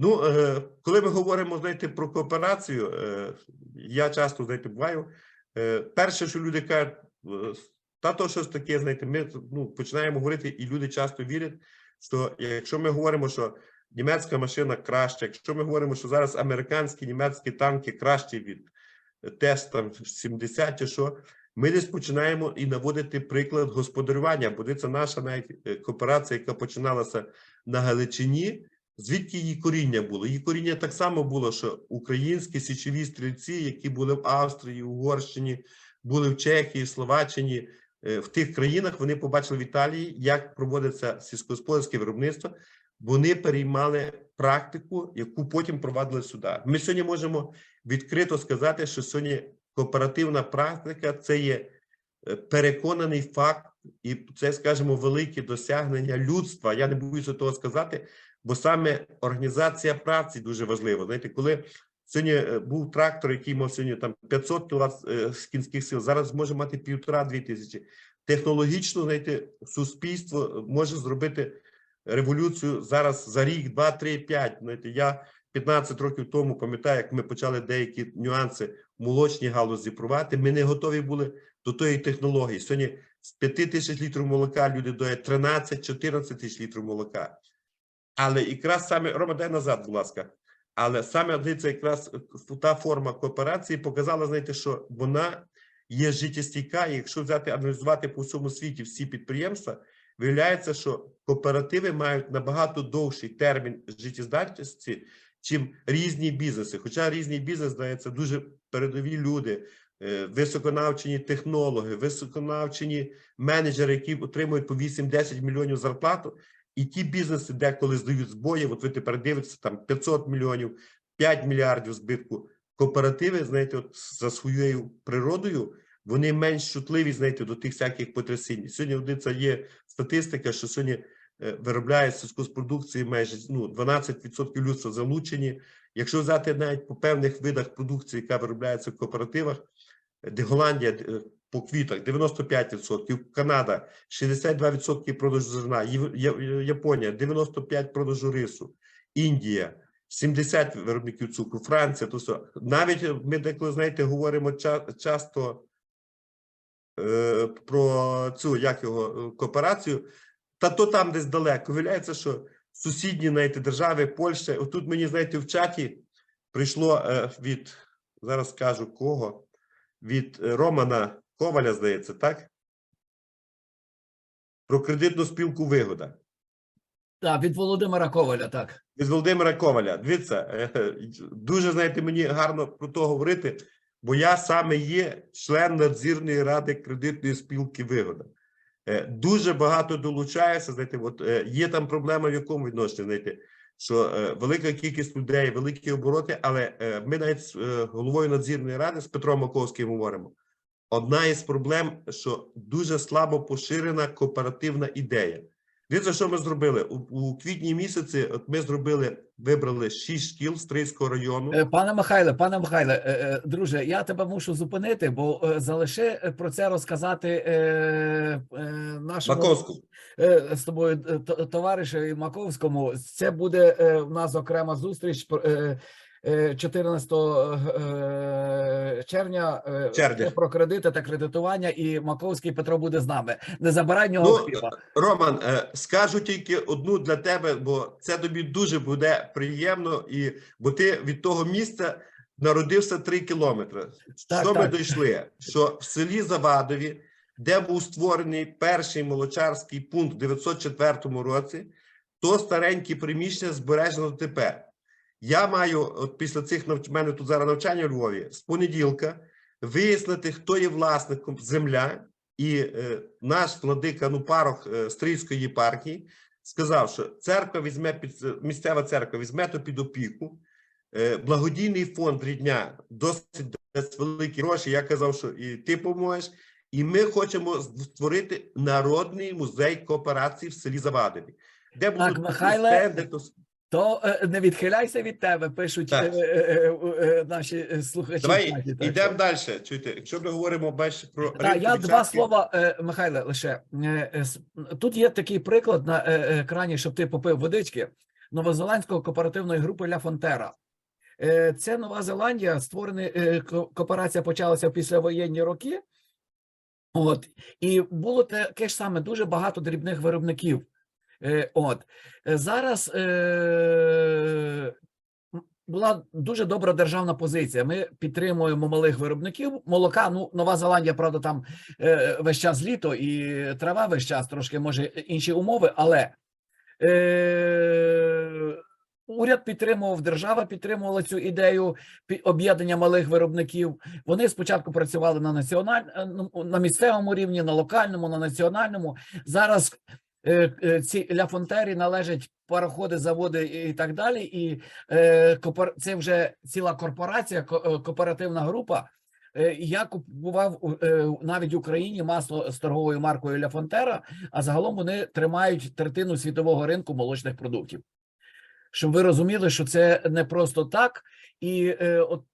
Ну, е, коли ми говоримо, знаєте, про кооперацію, е, я часто, знаєте, буваю. Е, перше, що люди кажуть, та то щось таке, знаєте, ми ну, починаємо говорити, і люди часто вірять, що якщо ми говоримо, що німецька машина краща, якщо ми говоримо, що зараз американські німецькі танки кращі від тест там 70 чи що, ми десь починаємо і наводити приклад господарювання, бо це наша навіть кооперація, яка починалася на Галичині. Звідки її коріння було? Її коріння так само було, що українські січові стрільці, які були в Австрії, Угорщині, були в Чехії, Словаччині, е, в тих країнах вони побачили в Італії, як проводиться сільськогосподарське виробництво. Вони переймали практику, яку потім провадили сюди. Ми сьогодні можемо відкрито сказати, що сьогодні кооперативна практика це є е, переконаний факт, і це, скажімо, велике досягнення людства. Я не боюся того сказати, бо саме організація праці дуже важлива. Знаєте, коли сьогодні е, був трактор, який мав сьогодні там 500 кВт е, з кінських сил, зараз може мати півтора-дві тисячі. Технологічно, знаєте, суспільство може зробити революцію зараз за рік, два, три, п'ять. Знаєте, я 15 років тому пам'ятаю, як ми почали деякі нюанси в молочній галузі провати. Ми не готові були до тої технології. Сьогодні з 5 тисяч літрів молока люди доять 13-14 тисяч літрів молока. Але якраз саме Рома, дай назад, будь ласка. Але саме дивіться, якраз е, та форма кооперації показала, знаєте, що вона є життєстійка. Якщо взяти аналізувати по всьому світі всі підприємства, виявляється, що кооперативи мають набагато довший термін життєздатності, чим різні бізнеси. Хоча різний бізнес здається дуже передові люди, е, високонавчені технологи, високонавчені менеджери, які отримують по 8-10 мільйонів зарплату. І ті бізнеси деколи здають збої. От ви тепер дивитеся там 500 мільйонів, 5 мільярдів збитку. Кооперативи, знаєте, от за своєю природою, вони менш чутливі, знаєте, до тих всяких потрясінь. Сьогодні один є статистика, що сьогодні е, виробляє сільськогоспродукції майже ну, 12% людства залучені. Якщо взяти навіть по певних видах продукції, яка виробляється в кооперативах, де Голландія е, по квітах 95%, Канада 62% продажу зерна, Японія 95% продажу рису, Індія 70 виробників цукру, Франція, то все. Навіть ми деколи, знаєте, говоримо часто е, про цю як його е, кооперацію, та то там десь далеко. Виявляється, що сусідні знаєте, держави, Польща, отут мені, знаєте, в чаті прийшло е, від, зараз скажу кого, від Романа Коваля, здається, так? Про кредитну спілку вигода. Так, від Володимира Коваля, так. Від Володимира Коваля. Дивіться, е, дуже знаєте, мені гарно про то говорити, бо я саме є член надзірної ради кредитної спілки Вигода. Е, Дуже багато долучається. Знаєте, от е, є там проблема в якому відношенні, знаєте, що велика кількість людей, великі обороти, але ми навіть з головою надзірної ради з Петром Маковським говоримо. Одна із проблем, що дуже слабо поширена кооперативна ідея. Дивіться, що ми зробили у, у квітні місяці. От ми зробили, вибрали шість шкіл з Стрийського району. Е, Пане Михайле, пане Михайле, е, е, друже, я тебе мушу зупинити, бо залиши про це розказати нашому Маковську. з тобою т- товаришеві Маковському. Це буде в нас окрема зустріч 14 е, червня е, Червня. про кредити та кредитування, і Маковський Петро буде з нами. Не забирай нього Ну. Роман, е, скажу тільки одну для тебе, бо це тобі дуже буде приємно, і бо ти від того місця народився три кілометри. Так, що ми дійшли? Що в селі Завадові, де був створений перший молочарський пункт в 904 році, то старенькі приміщення збережено тепер. Я маю, от після цих навч... в мене тут зараз навчання у Львові, з понеділка вияснити, хто є власником земля, і е, наш владика, ну парох е, Стрийської єпархії сказав, що церква візьме під місцева церква візьме то під опіку. Е, благодійний фонд рідня досить великі гроші. Я казав, що і ти поможеш. І ми хочемо створити народний музей кооперації в селі Завадові, де будуть стенди, то То е, не відхиляйся від тебе, пишуть Так. е, е, наші слухачі. Давай йдемо далі. Чуєте, якщо ми говоримо більше про Так, я ринкові два слова, Михайле, лише тут є такий приклад на екрані, щоб ти попив водички. новозеландської кооперативної групи Ля Фонтера. Це Нова Зеландія, створений е, кооперація почалася в післявоєнні роки. От і було таке ж саме дуже багато дрібних виробників. Е, От Е, зараз е, була дуже добра державна позиція. Ми підтримуємо малих виробників молока. Ну, Нова Зеландія, правда, там весь час літо і трава весь час трошки може інші умови, але уряд підтримував, держава підтримувала цю ідею об'єднання малих виробників. Вони спочатку працювали на національ... ну, на місцевому рівні, на локальному, на національному. Зараз ці Ля Фонтері належать пароходи, заводи і так далі. І е, це вже ціла корпорація, е, кооперативна група. Е, Я купував е, навіть в Україні масло з торговою маркою Ля Фонтера, а загалом вони тримають третину світового ринку молочних продуктів. Щоб ви розуміли, що це не просто так, і е, от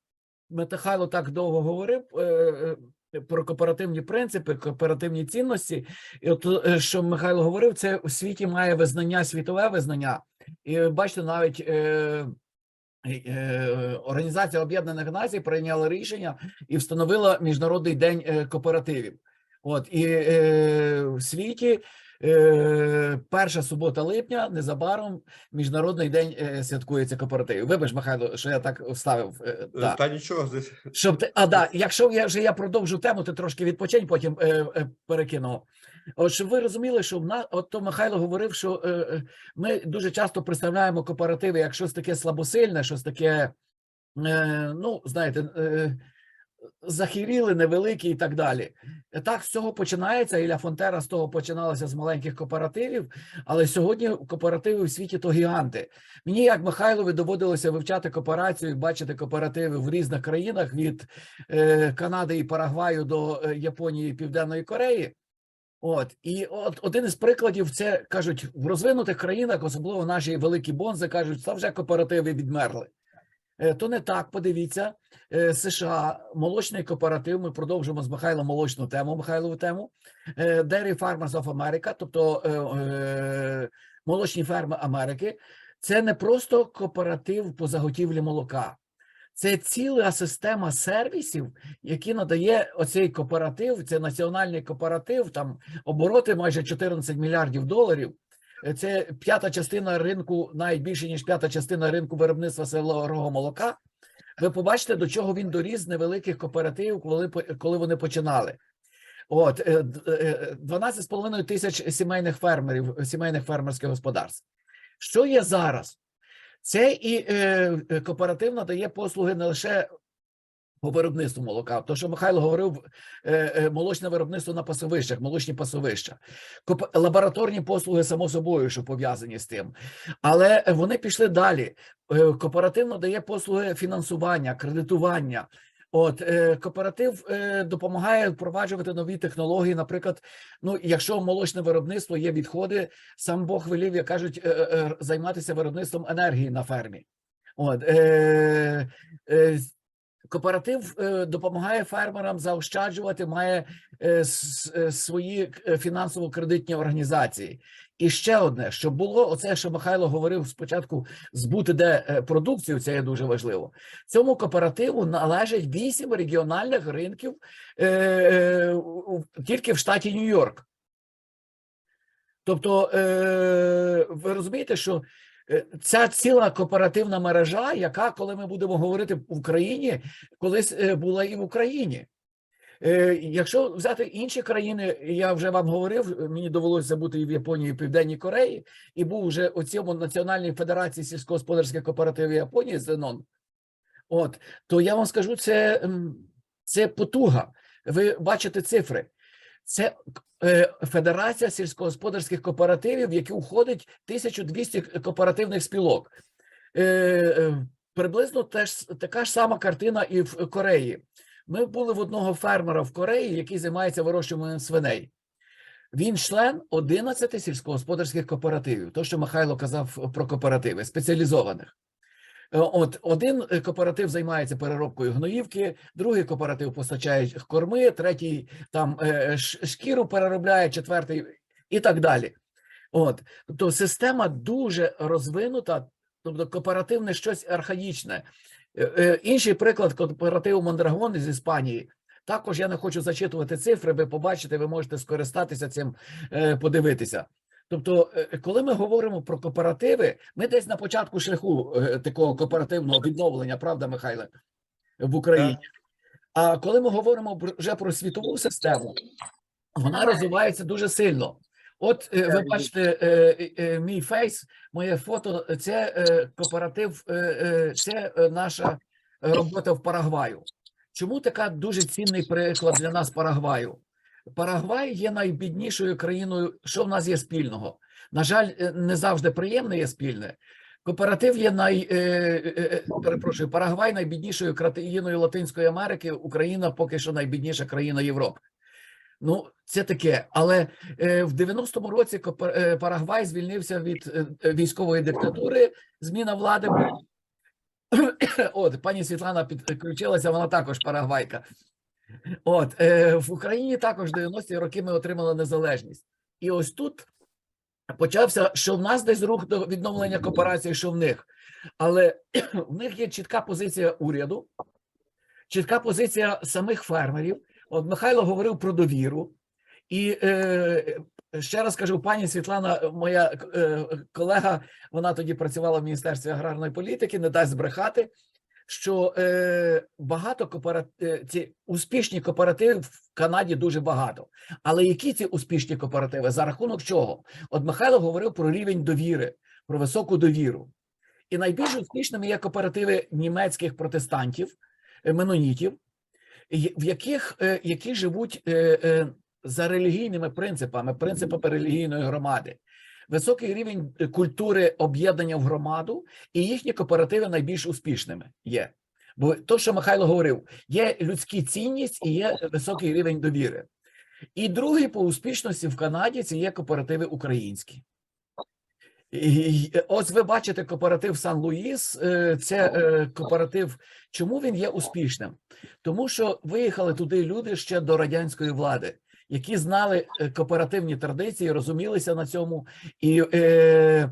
Михайло так довго говорив е, е, про кооперативні принципи, кооперативні цінності. І от е, що Михайло говорив, це у світі має визнання, світове визнання. І е, бачите, навіть е, е, Організація Об'єднаних Націй прийняла рішення і встановила Міжнародний день е, кооперативів. От і е, в світі е, перша субота липня незабаром Міжнародний день е, святкується кооперативів. Вибач, Михайло, що я так вставив. е, Е. Та нічого, Щоб ти, а да, якщо я вже я продовжу тему, ти трошки відпочинь, потім е, е, перекину. От щоб ви розуміли, що в нас, от то Михайло говорив, що е, е, ми дуже часто представляємо кооперативи як щось таке слабосильне, щось таке, е, ну знаєте, е, захиріли, невеликі і так далі. Так, з цього починається. Ілля Фонтера з того починалася з маленьких кооперативів, але сьогодні кооперативи в світі то гіганти. Мені, як Михайлові, доводилося вивчати кооперацію, і бачити кооперативи в різних країнах від е, Канади і Парагваю до е, Японії і Південної Кореї. От і от один із прикладів це кажуть в розвинутих країнах, особливо наші великі бонзи, кажуть, та вже кооперативи відмерли. Е, То не так, подивіться, Е, США, молочний кооператив. Ми продовжимо з Михайлом молочну тему, Михайлову тему. Е, Dairy Farmers of America, тобто молочні ферми Америки. Це не просто кооператив по заготівлі молока, це ціла система сервісів, які надає оцей кооператив. Це національний кооператив, там обороти майже 14 мільярдів доларів. Е, Це п'ята частина ринку, навіть більше ніж п'ята частина ринку виробництва силового молока. Ви побачите, до чого він доріс невеликих кооперативів, коли, коли вони починали. От е, д- е, 12,5 тисяч сімейних фермерів, сімейних фермерських господарств. Що є зараз? Це і е, е, кооператив надає послуги не лише по виробництву молока. То, що Михайло говорив, е, е, молочне виробництво на пасовищах, молочні пасовища, лабораторні послуги, само собою, що пов'язані з тим. Але вони пішли далі. Е, Кооператив надає послуги фінансування, кредитування. От кооператив допомагає впроваджувати нові технології. Наприклад, ну якщо молочне виробництво є відходи, сам Бог велів, як кажуть, займатися виробництвом енергії на фермі. От е, е, Кооператив е, допомагає фермерам заощаджувати, має е, е, свої фінансово-кредитні організації. І ще одне, що було, оце, що Михайло говорив спочатку, збути де продукцію, це є дуже важливо. Цьому кооперативу належить вісім регіональних ринків тільки в штаті Нью-Йорк. Тобто, ви розумієте, що ця ціла кооперативна мережа, яка, коли ми будемо говорити в Україні, колись е, була і в Україні. Е, Якщо взяти інші країни, я вже вам говорив, мені довелося бути і в Японії, і в Південній Кореї, і був вже у цьому Національній Федерації сільськогосподарських кооперативів Японії ЗЕНОН. От, то я вам скажу, це, це потуга. Ви бачите цифри. Це е, Федерація сільськогосподарських кооперативів, в яку входить 1200 кооперативних спілок. Е, е, приблизно теж така ж сама картина і в Кореї. Ми були в одного фермера в Кореї, який займається вирощуванням свиней. Він член 11 сільськогосподарських кооперативів. То, що Михайло казав про кооперативи, спеціалізованих. Е, От один кооператив займається переробкою гноївки, другий кооператив постачає корми, третій там е, шкіру переробляє, четвертий і так далі. От, тобто система дуже розвинута, тобто кооперативне щось архаїчне. Е, Інший приклад кооперативу Мондрагон з Іспанії. Також я не хочу зачитувати цифри, ви побачите, ви можете скористатися цим, подивитися. Тобто, е, коли ми говоримо про кооперативи, ми десь на початку шляху е, такого кооперативного відновлення, правда, Михайле, в Україні. А коли ми говоримо вже про світову систему, вона розвивається дуже сильно. От е, ви бачите, е, е, е, мій фейс, моє фото, це е, кооператив, е, е, це е, наша робота в Парагваю. Чому така дуже цінний приклад для нас Парагваю? Парагвай є найбіднішою країною. Що в нас є спільного? На жаль, е, не завжди приємне є спільне. Кооператив є най е, е, перепрошую, Парагвай найбіднішою країною Латинської Америки. Україна поки що найбідніша країна Європи. Ну, це таке. Але в 90-му році Парагвай звільнився від військової диктатури. Зміна влади. От пані Світлана підключилася, вона також парагвайка. От е, в Україні також 90-ті роки ми отримали незалежність. І ось тут почався, що в нас десь рух до відновлення кооперації, що в них. Але в них є чітка позиція уряду, чітка позиція самих фермерів. От Михайло говорив про довіру. І е, ще раз кажу, пані Світлана, моя е, колега, вона тоді працювала в Міністерстві аграрної політики, не дасть збрехати, що е, багато кооператив, ці успішні кооперативи в Канаді дуже багато. Але які ці успішні кооперативи? За рахунок чого? От Михайло говорив про рівень довіри, про високу довіру. І найбільш успішними є кооперативи німецьких протестантів, е, менонітів, в яких е, які живуть е, е, за релігійними принципами, принципами релігійної громади. Високий рівень е, культури об'єднання в громаду, і їхні кооперативи найбільш успішними є. Бо то, що Михайло говорив, є людські цінність і є високий рівень довіри. І другий по успішності в Канаді це є кооперативи українські. І ось ви бачите кооператив Сан-Луїс. е, Це е, кооператив. Чому він є успішним? Тому що виїхали туди люди ще до радянської влади, які знали е, кооперативні традиції, розумілися на цьому. І е,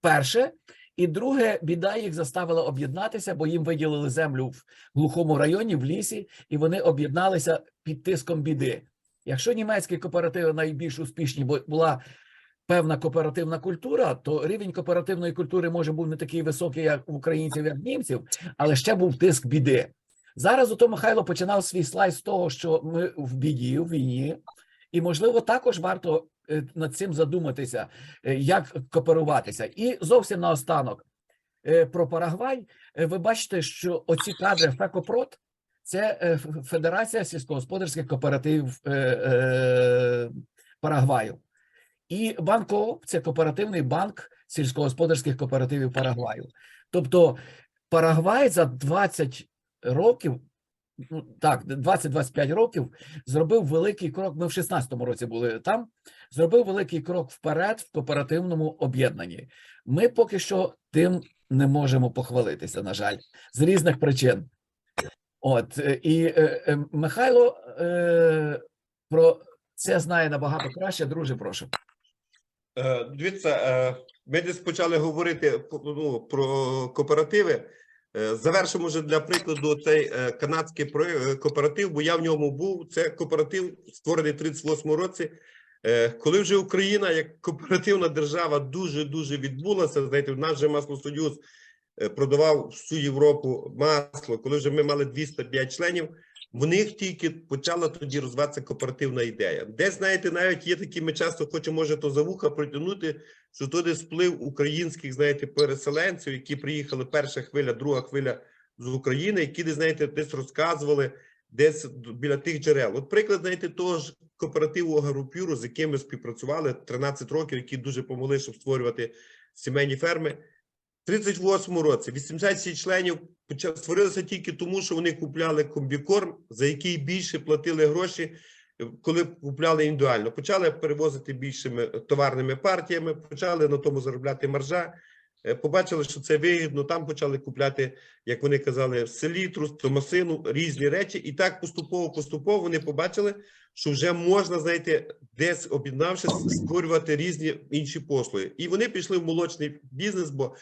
перше, і друге, біда їх заставила об'єднатися, бо їм виділили землю в глухому районі, в лісі, і вони об'єдналися під тиском біди. Якщо німецькі кооперативи найбільш успішні, бо була певна кооперативна культура, то рівень кооперативної культури може був не такий високий, як у українців, як німців, але ще був тиск біди. Зараз ото Михайло починав свій слайд з того, що ми в біді, в війні, і можливо також варто е, над цим задуматися, е, як кооперуватися. І зовсім наостанок е, про Парагвай. Ви бачите, що оці кадри Фекопрот це Федерація сільськогосподарських кооперативів Парагваю. І Банко це кооперативний банк сільськогосподарських кооперативів Парагваю. Тобто Парагвай за 20 років, ну так, 20-25 років зробив великий крок. Ми в 16-му році були там. Зробив великий крок вперед в кооперативному об'єднанні. Ми поки що тим не можемо похвалитися, на жаль, з різних причин. От е, і е, е, Михайло е, про це знає набагато краще. Друже, прошу. Е, Дивіться, е, ми десь почали говорити ну, про кооперативи. Е, Завершимо вже для прикладу цей е, канадський е, кооператив, бо я в ньому був. Це кооператив, створений в 38 році. Коли вже Україна як кооперативна держава дуже дуже відбулася, знаєте, нас же маслосоюз продавав всю Європу масло. Коли вже ми мали 205 членів, в них тільки почала тоді розвиватися кооперативна ідея. Десь, знаєте, навіть є такі, ми часто хочемо, може, то за вуха притягнути, що то десь вплив українських, знаєте, переселенців, які приїхали перша хвиля, друга хвиля з України, які десь, знаєте, десь розказували, десь біля тих джерел. От приклад, знаєте, того ж кооперативу Агропюру, з яким ми співпрацювали 13 років, які дуже помогли, щоб створювати сімейні ферми. В 38 році 86 членів створилися тільки тому, що вони купляли комбікорм, за який більше платили гроші, е, коли купляли індивідуально. Почали перевозити більшими товарними партіями, почали на тому заробляти маржа. е, побачили, що це вигідно. Там почали купляти, як вони казали, селітру, томасину, різні речі. І так поступово, поступово вони побачили, що вже можна, знаєте, десь об'єднавшись, створювати різні інші послуги. І вони пішли в молочний бізнес, бо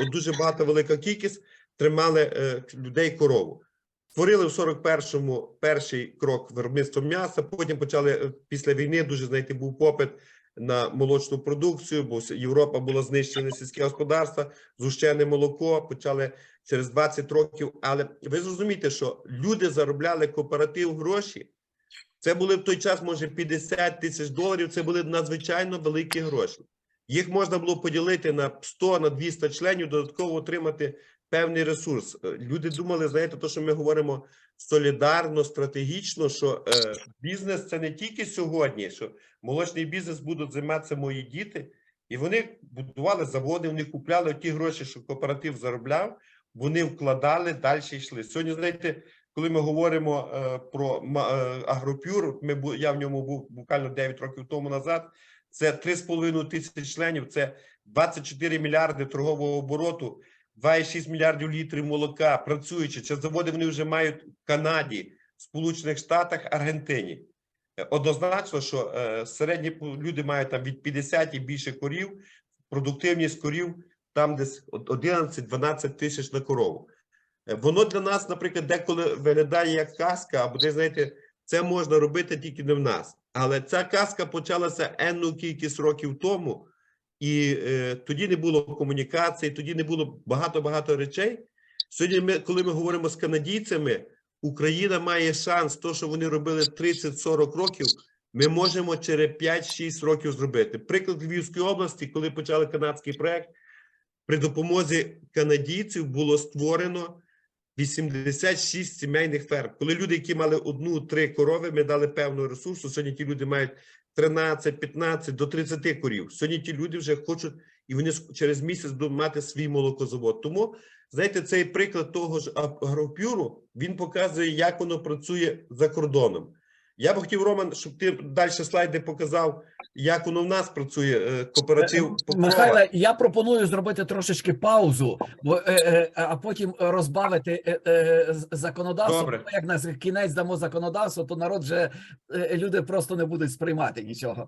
от дуже багато велика кількість тримали е, людей корову. Створили в 41-му перший крок виробництва м'яса. Потім почали е, після війни дуже знаєте, був попит на молочну продукцію, бо Європа була знищена сільське господарство, згущене молоко. Почали через 20 років. Але ви зрозумієте, що люди заробляли кооператив гроші. Це були в той час, може, 50 тисяч доларів. Це були надзвичайно великі гроші. Їх можна було поділити на 100, на 200 членів, додатково отримати певний ресурс. Е, Люди думали, знаєте, то, що ми говоримо солідарно, стратегічно, що е, бізнес це не тільки сьогодні, що молочний бізнес будуть займатися мої діти, і вони будували заводи, вони купляли ті гроші, що кооператив заробляв, вони вкладали, далі йшли. Сьогодні, знаєте, коли ми говоримо е, про е, агропюр, ми я в ньому був буквально 9 років тому назад. Це 3,5 тисячі членів, це 24 мільярди торгового обороту, 2,6 мільярдів літрів молока, працюючи. Чи заводи вони вже мають в Канаді, Сполучених Штатах, Аргентині. Е, Однозначно, що е, середні люди мають там від 50 і більше корів, продуктивність корів там десь от 11-12 тисяч на корову. Е, Воно для нас, наприклад, деколи виглядає як казка, або десь, знаєте, це можна робити тільки не в нас. Але ця казка почалася енну кількість років тому, і е, тоді не було комунікації, тоді не було багато-багато речей. Сьогодні, ми, коли ми говоримо з канадійцями, Україна має шанс, то, що вони робили 30-40 років, ми можемо через 5-6 років зробити. Приклад Львівської області, коли почали канадський проект, при допомозі канадійців було створено 86 сімейних ферм. Коли люди, які мали одну-три корови, ми дали певного ресурсу. Сьогодні ті люди мають 13, 15 до 30 корів. Сьогодні ті люди вже хочуть, і вони через місяць будуть мати свій молокозавод. Тому, знаєте, цей приклад того ж агропюру, він показує, як воно працює за кордоном. Я б хотів, Роман, щоб ти далі слайди показав, як воно в нас працює е, кооператив. Попова. Михайле, я пропоную зробити трошечки паузу, бо, е, е, а потім розбавити е, е, законодавство. Добре. Як на кінець дамо законодавство, то народ вже е, люди просто не будуть сприймати нічого.